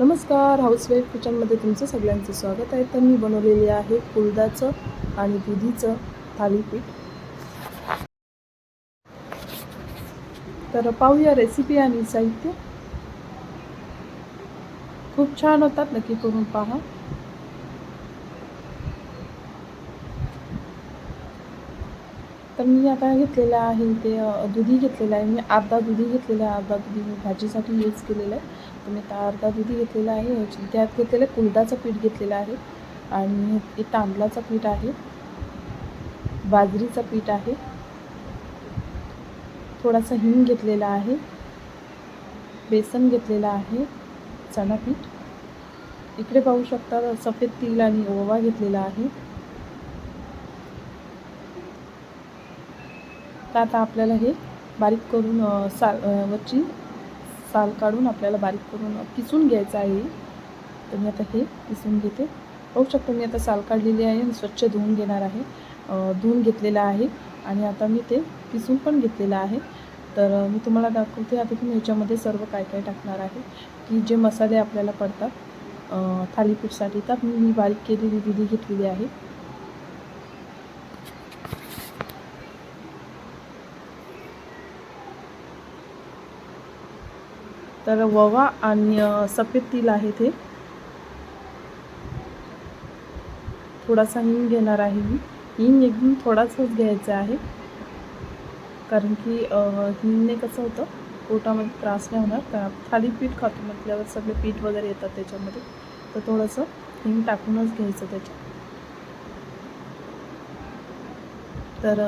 नमस्कार हाऊसवाईफ किचनमध्ये तुमचं सगळ्यांचं स्वागत आहे. तर मी बनवलेली आहे कुलदाचं आणि दुधीचं थालीपीठ. तर पाहूया रेसिपी आणि साहित्य. खूप छान होतात नक्की करून पहा. तर मी आता घेतलेलं आहे ते दुधी घेतलेलं आहे. मी अर्धा दुधी घेतलेला आहे अर्धा दुधी मी भाजीसाठी यूज केलेलं आहे. तुम्ही मी आता अर्धा दुधी घेतलेला आहे. त्यात घेतलेलं आहे कुलदाचं पीठ घेतलेलं आहे. आणि हे तांदळाचं पीठ आहे. बाजरीचं पीठ आहे. थोडासा हिंग घेतलेला आहे. बेसन घेतलेलं आहे. चणा पीठ इकडे पाहू शकता सफेद तिल आणि ओवा घेतलेला आहे. तर आता आपल्याला हे बारीक करून सा साल वरची साल काढून आपल्याला बारीक करून किसून घ्यायचं आहे. तर मी आता हे किसून घेते. पाहू शकतो मी आता साल काढलेली आहे आणि स्वच्छ धुवून घेणार आहे. धुवून घेतलेलं आहे आणि आता मी ते किसून पण घेतलेलं आहे. तर मी तुम्हाला दाखवते आता तुम्ही ह्याच्यामध्ये सर्व काय काय टाकणार आहे. की जे मसाले आपल्याला पडतात थालीपीठसाठी. तर मी ही बारीक केलेली दिली घेतलेली आहे. तर ववा आणि सफेद तिल आहे ते थोडासा हिंग घेणार आहे मी. हिंग एकदम थोडासाच घ्यायचा आहे. कारण की हिंगने कसं होतं पोटामध्ये त्रास नाही होणार. तर थालीपीठ खातो म्हटल्यावर सगळे पीठ वगैरे येतात त्याच्यामध्ये. तर थोडंसं हिंग टाकूनच घ्यायचं त्याच्यात. तर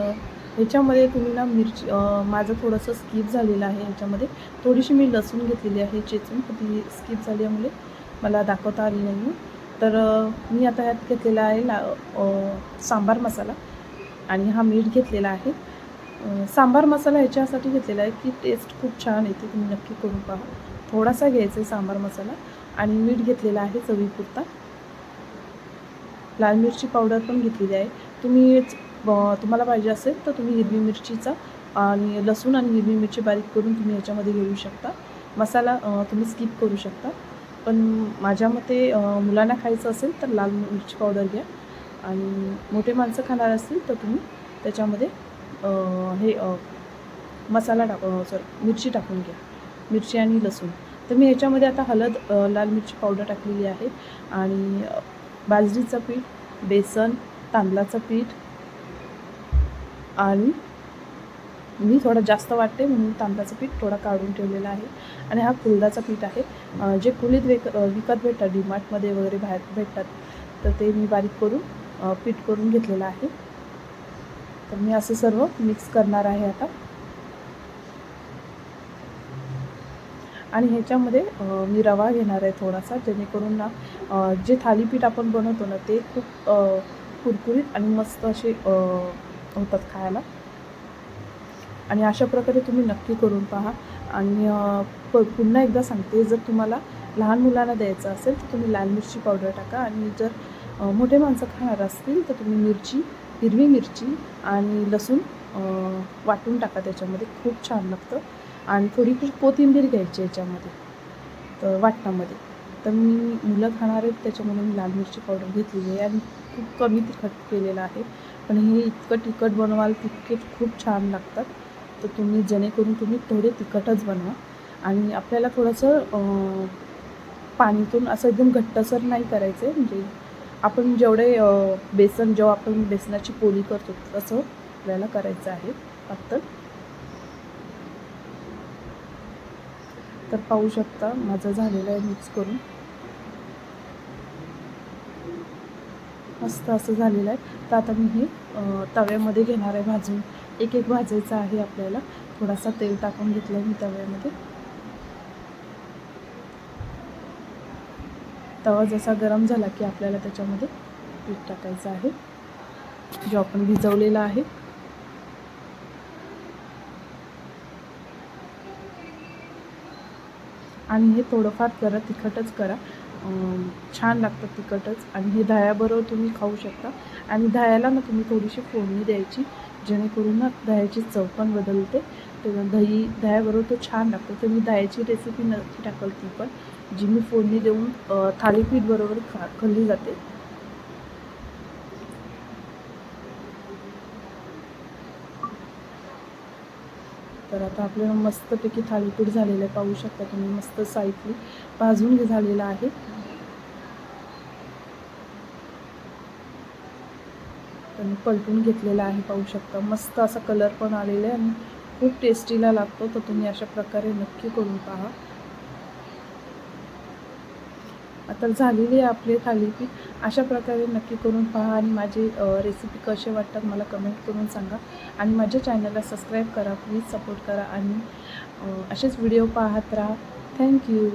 ह्याच्यामध्ये तुम्ही ना मिरची माझं थोडंसं स्किप झालेलं आहे ह्याच्यामध्ये थोडीशी मी लसूण घेतलेली आहे चेचून ती स्किप झाल्यामुळे मला दाखवता आली नाही तर मी आता ह्यात घेतलेला आहे ला सांबार मसाला आणि हा मीठ घेतलेला आहे. सांबार मसाला ह्याच्यासाठी घेतलेला आहे की टेस्ट खूप छान येते तुम्ही नक्की करून पहा. थोडासा घ्यायचा आहे सांबार मसाला आणि मीठ घेतलेला आहे चवीपुरता. लाल मिरची पावडर पण घेतलेली आहे. तुम्ही तुम्हाला पाहिजे असेल तर तुम्ही हिरवी मिरचीचा आणि लसूण आणि हिरवी मिरची बारीक करून तुम्ही याच्यामध्ये घेऊ शकता. मसाला तुम्ही स्किप करू शकता. पण माझ्या मते मुलांना खायचं असेल तर लाल मिरची पावडर घ्या. आणि मोठे माणसं खाणार असतील तर तुम्ही त्याच्यामध्ये हे मसाला टाक सॉरी मिरची टाकून घ्या. मिरची आणि लसूण. तर मी ह्याच्यामध्ये आता हळद लाल मिरची पावडर टाकलेली आहे. आणि बाजरीचं पीठ बेसन तांदळाचं पीठ आणि मी थोडं जास्त वाटते म्हणून तांदळाचं पीठ थोडा काढून ठेवलेलं आहे. आणि हा कुलदाचं पीठ आहे. जे कुलीत वेक विकत भेटतात डीमार्टमध्ये वगैरे बाहेर भेटतात तर ते मी बारीक करून पीठ करून घेतलेलं आहे. तर मी असं सर्व मिक्स करणार आहे आता. आणि ह्याच्यामध्ये मी रवा घेणार आहे थोडासा जेणेकरून ना जे थालीपीठ आपण बनवतो ना ते खूप कुरकुरीत आणि मस्त असे होतात खायला. आणि अशा प्रकारे तुम्ही नक्की करून पहा. आणि प पुन्हा एकदा सांगते जर तुम्हाला लहान मुलांना द्यायचं असेल तर तुम्ही लाल मिरची पावडर टाका. आणि जर मोठे माणसं खाणार असतील तर तुम्ही मिरची हिरवी मिरची आणि लसूण वाटून टाका. त्याच्यामध्ये खूप छान लागतं. आणि थोडी कोथिंबीर घ्यायची याच्यामध्ये तर वाटणामध्ये. तर मी मुलं खाणार आहेत त्याच्यामुळे मी लाल मिरची पावडर घेतलेली आहे. आणि खूप कमी तिखट केलेलं आहे. पण हे इतकं तिखट बनवाल तितके खूप छान लागतात. तर तुम्ही जेणेकरून तुम्ही थोडे तिखटच बनवा. आणि आपल्याला थोडंसं पाणीतून असं एकदम घट्टसर नाही करायचं आहे म्हणजे आपण जेवढे बेसन जेव्हा आपण बेसनाची पोळी करतो तसं आपल्याला करायचं आहे. पातळ तर पाहू शकता माझं झालेलं आहे मिक्स करून. मस्त असं झालेलं आहे. तर आता मी हे तव्यामध्ये घेणार आहे भाजून. एक एक भाजायचं आहे आपल्याला. थोडासा तेल टाकून घेतलं आहे मी तव्यामध्ये. तवा जसा गरम झाला की आपल्याला त्याच्यामध्ये पीठ टाकायचं आहे. जो आपण भिजवलेला आहे. आणि हे थोडंफार करा तिखटच करा. छान लागतं तिखटच. आणि हे दह्याबरोबर तुम्ही खाऊ शकता. आणि दह्याला ना तुम्ही थोडीशी फोडणी द्यायची जेणेकरून ना दह्याची चव पण बदलते. तेव्हा दही दह्याबरोबर तो छान लागतो. तर मी दह्याची रेसिपी नक्की टाकल ती पण जी मी फोडणी देऊन थालीपीठबरोबर थालीपीठ बरोबर खा खाल्ली जाते. तर आता आपल्याला मस्तपैकी थालीपीठ झालेलं आहे. पाहू शकता तुम्ही मस्त साईडली भाजून झालेलं आहे. तर मी पलटून घेतलेला आहे पाहू शकता. मस्त असा कलर पण आलेला आहे आणि खूप टेस्टीला लागतो. तर तुम्ही अशा प्रकारे नक्की करून पहा. आता झालेली आहे आपले थालीपीठ अशा प्रकारे नक्की करून पहा आणि माझी रेसिपी कसे वाटतात मला कमेंट करून सांगा. आणि माझ्या चॅनलला सबस्क्राईब करा प्लीज सपोर्ट करा आणि असेच व्हिडिओ पाहत राहा. थँक्यू